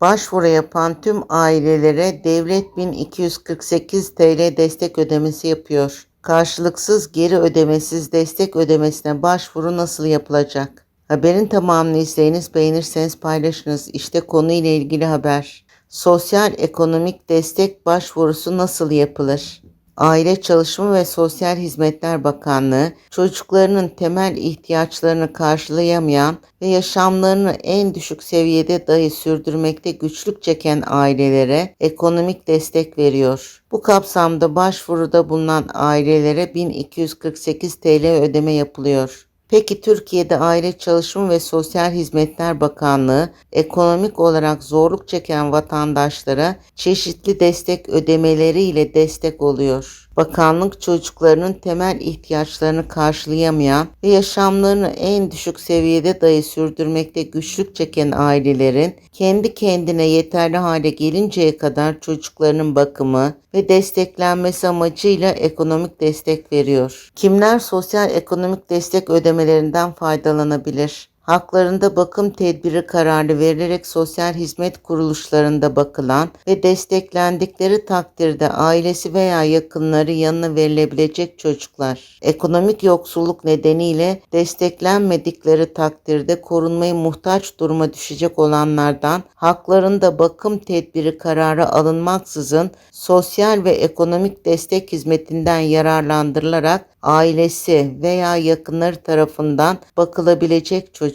Başvuru yapan tüm ailelere devlet 1248 TL destek ödemesi yapıyor. Karşılıksız geri ödemesiz destek ödemesine başvuru nasıl yapılacak? Haberin tamamını izleyiniz, beğenirseniz paylaşınız. İşte konuyla ilgili haber. Sosyal ekonomik destek başvurusu nasıl yapılır? Aile Çalışma ve Sosyal Hizmetler Bakanlığı, çocuklarının temel ihtiyaçlarını karşılayamayan ve yaşamlarını en düşük seviyede dahi sürdürmekte güçlük çeken ailelere ekonomik destek veriyor. Bu kapsamda başvuruda bulunan ailelere 1248 TL ödeme yapılıyor. Peki Türkiye'de Aile Çalışma ve Sosyal Hizmetler Bakanlığı ekonomik olarak zorluk çeken vatandaşlara çeşitli destek ödemeleriyle destek oluyor. Bakanlık çocuklarının temel ihtiyaçlarını karşılayamayan ve yaşamlarını en düşük seviyede dahi sürdürmekte güçlük çeken ailelerin kendi kendine yeterli hale gelinceye kadar çocuklarının bakımı ve desteklenmesi amacıyla ekonomik destek veriyor. Kimler sosyal ekonomik destek ödemelerinden faydalanabilir? Haklarında bakım tedbiri kararı verilerek sosyal hizmet kuruluşlarında bakılan ve desteklendikleri takdirde ailesi veya yakınları yanına verilebilecek çocuklar. Ekonomik yoksulluk nedeniyle desteklenmedikleri takdirde korunmayı muhtaç duruma düşecek olanlardan haklarında bakım tedbiri kararı alınmaksızın sosyal ve ekonomik destek hizmetinden yararlandırılarak ailesi veya yakınları tarafından bakılabilecek çocuklar.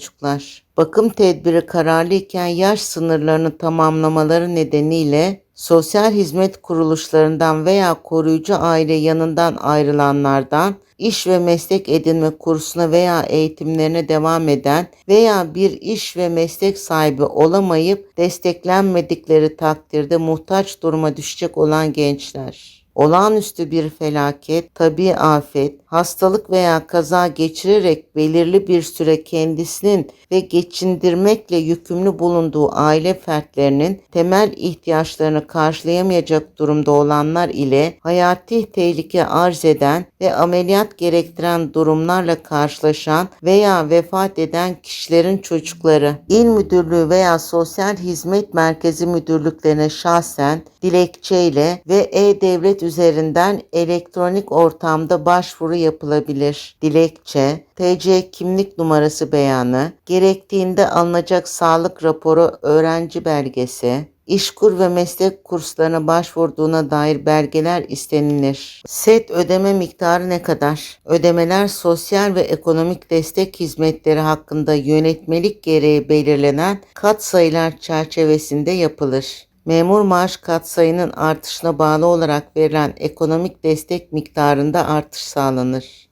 Bakım tedbiri kararlı iken yaş sınırlarını tamamlamaları nedeniyle sosyal hizmet kuruluşlarından veya koruyucu aile yanından ayrılanlardan iş ve meslek edinme kursuna veya eğitimlerine devam eden veya bir iş ve meslek sahibi olamayıp desteklenmedikleri takdirde muhtaç duruma düşecek olan gençler olağanüstü bir felaket, tabi afet, hastalık veya kaza geçirerek belirli bir süre kendisinin ve geçindirmekle yükümlü bulunduğu aile fertlerinin temel ihtiyaçlarını karşılayamayacak durumda olanlar ile hayati tehlike arz eden ve ameliyat gerektiren durumlarla karşılaşan veya vefat eden kişilerin çocukları, il müdürlüğü veya sosyal hizmet merkezi müdürlüklerine şahsen dilekçeyle ve e-devlet üzerinden elektronik ortamda başvuru yapılabilir. Dilekçe, TC kimlik numarası beyanı, gerektiğinde alınacak sağlık raporu öğrenci belgesi, İşkur ve meslek kurslarına başvurduğuna dair belgeler istenilir. Set ödeme miktarı ne kadar? Ödemeler sosyal ve ekonomik destek hizmetleri hakkında yönetmelik gereği belirlenen katsayılar çerçevesinde yapılır. Memur maaş katsayının artışına bağlı olarak verilen ekonomik destek miktarında artış sağlanır.